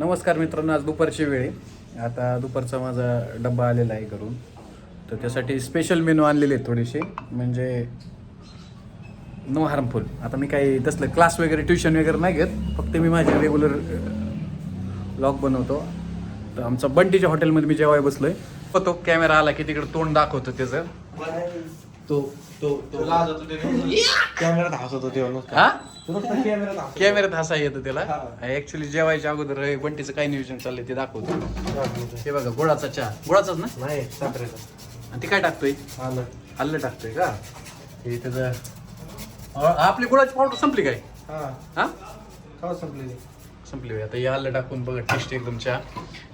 नमस्कार मित्रांनो आज दुपारची वेळ आता दुपारचा माझा डब्बा आलेला आहे घरून. तर त्यासाठी स्पेशल मेनू आणलेले आहेत थोडेसे. म्हणजे नो हार्मफुल आता मी काही तसलं क्लास वगैरे ट्युशन वगैरे नाही घेत. फक्त मी माझे रेग्युलर ब्लॉग बनवतो. तर आमचा बंटीच्या हॉटेलमध्ये मी जेवाय बसलोय. तो कॅमेरा आला की तिकडे तोंड दाखवतो त्याचं. तो तो तो. लाज होतो ते कॅमेरात हसत होते हा? कॅमेरात हसत कॅमेऱ्यात हसा येतो त्याला? हा. ऍक्च्युली जेवायच्या अगोदर बंटीचं काय नियोजन चाललंय ते दाखवतो. हे बघा गुळाचा चहा. गुळाचाच ना? नाही साखरेचा. आणि ते काय टाकतोय? आलं. हल्लं टाकतोय का? हे त्याचं आपली गुळाची पावडर संपली काय? हा. हा? संपली होय. आता हे हल्लं टाकून बघा टेस्ट एकदम चहा.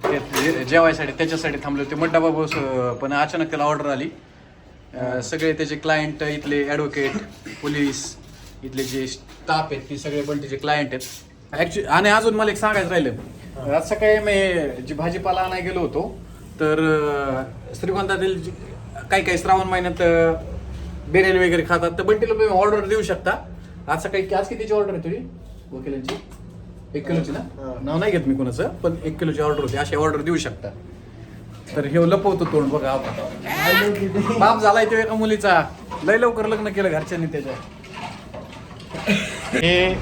ते जेवायसाठी त्याच्यासाठी थांबले होते. मग डबा बस पण अचानक त्याला ऑर्डर आली. अ, सगळे त्याचे क्लायंट इथले ॲडव्होकेट पोलीस इथले जे स्टाफ आहेत ते सगळे पण त्याचे क्लायंट आहेत. ॲक्च्युली आणि अजून मला एक सांगायचं राहिलं. आज सकाळी मी जी भाजीपाला आणायला गेलो होतो तर अ, श्रीगोंदातील जी- काही काही श्रावण महिन्यात अ, बिर्याणी वगैरे खातात तर बंटीला तुम्ही ऑर्डर देऊ शकता. आज सकाळी आज कितीची ऑर्डर आहे तुझी? वकिलांची? एक किलोची ना. नाव नाही घेत मी कोणाचं पण एक किलोची ऑर्डर होती. अशी ऑर्डर देऊ शकता. तर हे लपवतो तोंड बघा आपण बाप झालाय तो एका मुलीचा. लय लवकर लग्न केलं घरच्यांनी त्याच्या हे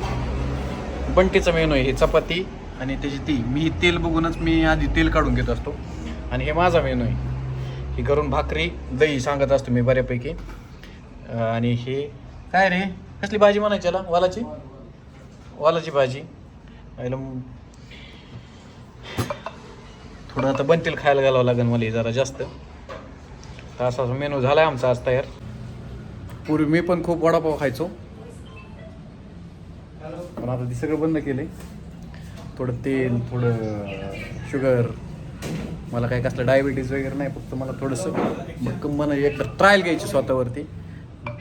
बंटीचा मेनू आहे हे चपाती आणि त्याची ती. मी तेल बघूनच मी आधी तेल काढून घेत असतो. आणि हे माझा मेनू आहे. ही घरून भाकरी दही सांगत असतो मी बऱ्यापैकी. आणि हे काय रे? कसली भाजी म्हणायची याला? वालाची? वालाची भाजी. थोडं आता बनतील खायला घालावं लागेल मला हे जरा जास्त. तर असा मेनू झाला आहे आमचा आज तयार. पूर्वी मी पण खूप वडापाव खायचो. पण आता ते सगळं बंद केले थोडं तेल थोडं शुगर मला काही कसलं डायबिटीज वगैरे नाही फक्त मला थोडंसं भक्कम मला एक ट्रायल घ्यायची स्वतःवरती.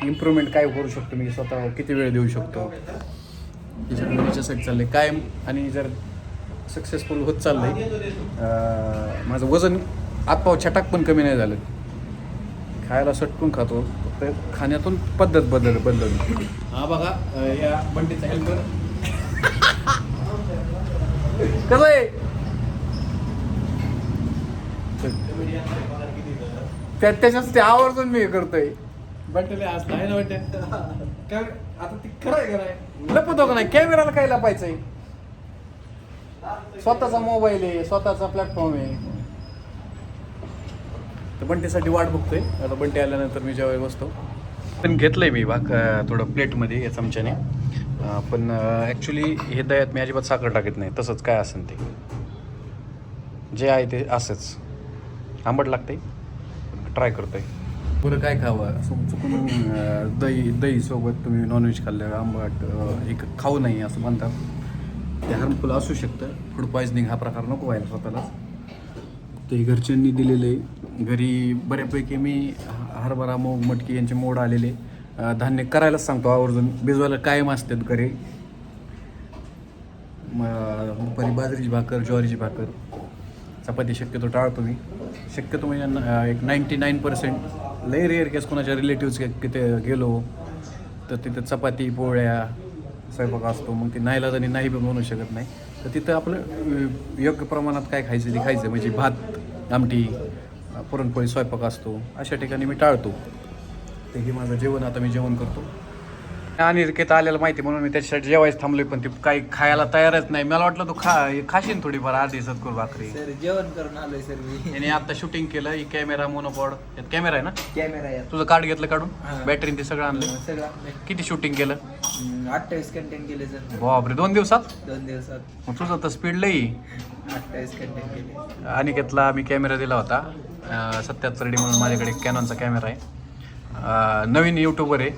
इम्प्रूव्हमेंट काय करू शकतो मी? स्वतः किती वेळ देऊ शकतो? त्याच्यामुळे त्याच्यासाठी आहे कायम. आणि जर सक्सेसफुल होत चाललंय. अं, माझं वजन आतपाव छटाक पण कमी नाही झालं. खायला सटकून खातो. फक्त खाण्यातून पद्धत बदल बदल हा बघा या बंटीचा हेल्पर कसं आहे? त्या त्याच्याच ते आवर्जून मी हे करतोय. बंटीला आज आहे ना बंटे काय आता ती खरं आहे का नाही? लपतो का नाही? कॅमेराला काय लपायचंय? स्वतःचा मोबाईल आहे स्वतःचा प्लॅटफॉर्म आहे. तर बंटीसाठी वाट बघतोय. आता बंटी आल्यानंतर मी जेव्हा बसतो. पण घेतलंय मी भाक थोडं प्लेटमध्ये या चमच्याने. पण ॲक्च्युली हे दह्यात मी अजिबात साखर टाकत नाही. तसंच काय असेल ते. जे आहे ते असंच. आंबट लागते ट्राय करतोय. पुढं काय खावं? असं चुकून दही दही सोबत तुम्ही नॉनव्हेज खाल्ल्यावर आंबट एक खाऊ नाही असं म्हणतात ते हार्मफुल असू शकतं. फूड पॉयझनिंग हा प्रकार नको व्हायला स्वतःला ते घरच्यांनी दिलेले. घरी बऱ्यापैकी मी हरभरा मूग मटकी यांचे मोड आलेले. धान्य करायलाच सांगतो आवर्जून. भिजवायला कायम असतात घरी. म- दुपारी बाजरीची भाकर ज्वारीची भाकर. चपाती शक्यतो टाळतो मी. शक्यतो म्हणजे एक नाईंटी नाईन पर्सेंट लई रेअर केस कोणाच्या रिलेटिव्स तिथे गेलो तर तिथं चपाती पोळ्या स्वयंपाक असतो मग ते आणि नाही पण म्हणू शकत नाही तर तिथं आपलं योग्य प्रमाणात काय खायचं ते खायचं म्हणजे भात आमटी पुरणपोळी स्वयंपाक असतो अशा ठिकाणी मी टाळतो. ते हे माझं जेवण आता मी जेवण करतो. आणि केत आलेलं माहिती म्हणून मी त्याच्यासाठी जेवायच थांबलोय पण ते काही खायला तयारच नाही. मला वाटलं तू खा खाशीन थोडीफार आधी सत्कर भाकरी. सर जेवण करून आलोय सर मी. याने आता शूटिंग केलं ही कॅमेरा मोनोपॉड यात कॅमेरा आहे ना? कॅमेरा यात तुझं कार्ड घेतलं काढून? हा. बॅटरी ते सगळं आणलं सगळं किती शूटिंग केलं? अठ्ठावीस कंटेंट केले सर बापरे दोन दिवसात? दोन दिवसात. मग तुझं तर स्पीड लई. अठ्ठावीस कंटेंट केले. अनिकेतला मी कॅमेरा दिला होता. सत्याहत्तर डी म्हणून माझ्याकडे कॅनॉनचा कॅमेरा आहे. अं, नवीन यूट्यूबर आहे.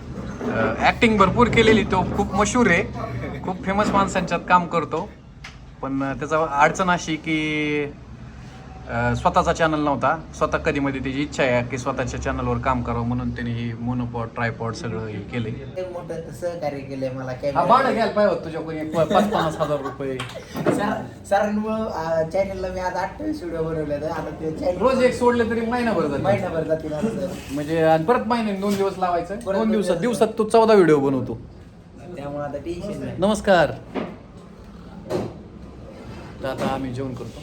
ॲक्टिंग भरपूर केलेली तो खूप मशहूर आहे. खूप फेमस माणसांच्यात काम करतो. पण त्याचा अडचण अशी की स्वतःचा चॅनल नव्हता. स्वतः कधी मध्ये त्याची इच्छा आहे की स्वतःच्या चॅनलवर काम करावं म्हणून त्याने ही मोनोपॉड ट्रायपॉड सगळं हे केले मोठं सहकार्य केलंय मला. भाडं घ्यायला पाहिजे होतं तुझ्याकडून एक पाच पन्नास हजार रुपये. सरांमुळं चॅनलला मी आज अठ्ठावीस व्हिडिओ बनवले आता ते चॅनल रोज एक सोडले तरी महिनाभर जाते महिनाभर जातील म्हणजे परत महिन्याने दोन दिवस लावायचं. दोन दिवसात दिवस. दिवसात तू चौदा व्हिडिओ बनवतो. त्यामुळे आता टेन्शन नमस्कार. आता आम्ही जेवण करतो.